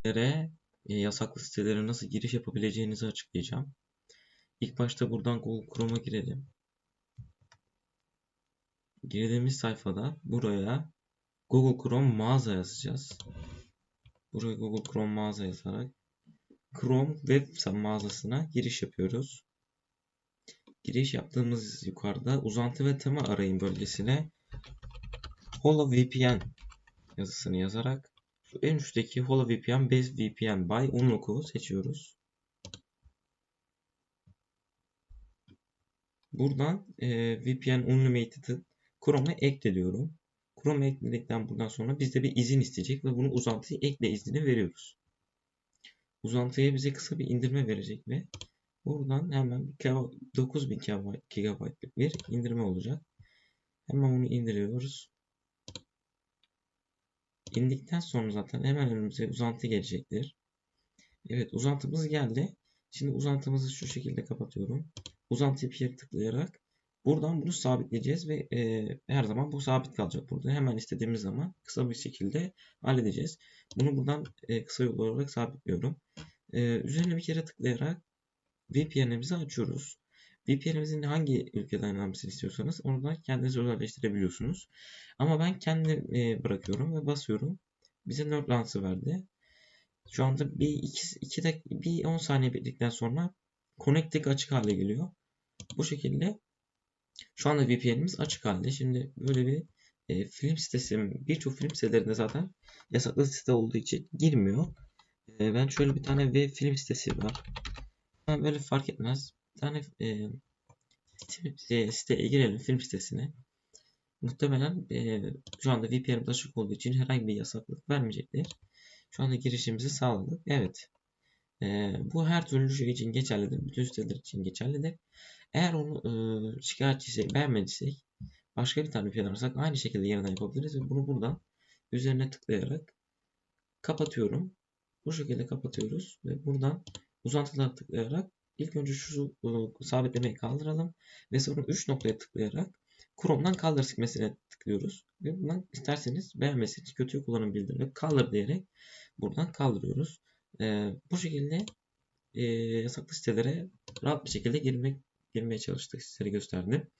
sitelere, e, yasaklı sitelere nasıl giriş yapabileceğinizi açıklayacağım. İlk başta buradan Google Chrome'a girelim. Girdiğimiz sayfada buraya Google Chrome mağaza yazacağız. Buraya Google Chrome mağaza yazarak Chrome web mağazasına giriş yapıyoruz. Giriş yaptığımız yukarıda uzantı ve tema arayın bölgesine Holo VPN yazısını yazarak şu en üstteki Holo VPN Base VPN by Unlock'u seçiyoruz. Buradan e, VPN Unlimited'ı Chrome'a ekle diyorum. Chrome ekledikten buradan sonra bizde bir izin isteyecek ve bunu uzantıyı ekle iznini veriyoruz. Uzantıya bize kısa bir indirme verecek ve buradan hemen 9000 GB'lık bir indirme olacak. Hemen bunu indiriyoruz. İndikten sonra zaten hemen önümüze uzantı gelecektir. Evet uzantımız geldi. Şimdi uzantımızı şu şekilde kapatıyorum. Uzantıyı bir kere tıklayarak buradan bunu sabitleyeceğiz ve e, her zaman bu sabit kalacak burada. Hemen istediğimiz zaman kısa bir şekilde halledeceğiz. Bunu buradan e, kısa yol olarak sabitliyorum. E, üzerine bir kere tıklayarak VPN'imizi açıyoruz. VPN'imizin hangi ülkeden gelmesini istiyorsanız onu da kendiniz özelleştirebiliyorsunuz. Ama ben kendi e, bırakıyorum ve basıyorum. Bize Nerdlands'ı verdi. Şu anda bir 2 2 dakika bir 10 saniye bekledikten sonra Connecting açık hale geliyor. Bu şekilde şu anda VPN'imiz açık halde. Şimdi böyle bir e, film sitesi birçok film sitelerinde zaten yasaklı site olduğu için girmiyor. E, ben şöyle bir tane web film sitesi var. Ben böyle fark etmez. Tane e, site, siteye girelim film sitesine. Muhtemelen e, şu anda VPN'imiz açık olduğu için herhangi bir yasaklık vermeyecektir. Şu anda girişimizi sağladık. Evet. E, bu her türlü şey için geçerlidir. Bütün siteler için geçerlidir. Eğer onu e, şikayetçiysek, beğenmediysek başka bir tane VPN ararsak aynı şekilde yeniden yapabiliriz ve bunu buradan üzerine tıklayarak kapatıyorum. Bu şekilde kapatıyoruz ve buradan uzantılara tıklayarak ilk önce şu e, sabitlemeyi kaldıralım ve sonra 3 noktaya tıklayarak Chrome'dan kaldır sekmesine tıklıyoruz. Ve buradan isterseniz beğenmesiniz kötü kullanım bildirimi kaldır diyerek buradan kaldırıyoruz. E, bu şekilde e, yasaklı sitelere rahat bir şekilde girmek girmeye çalıştık. Sizlere gösterdim.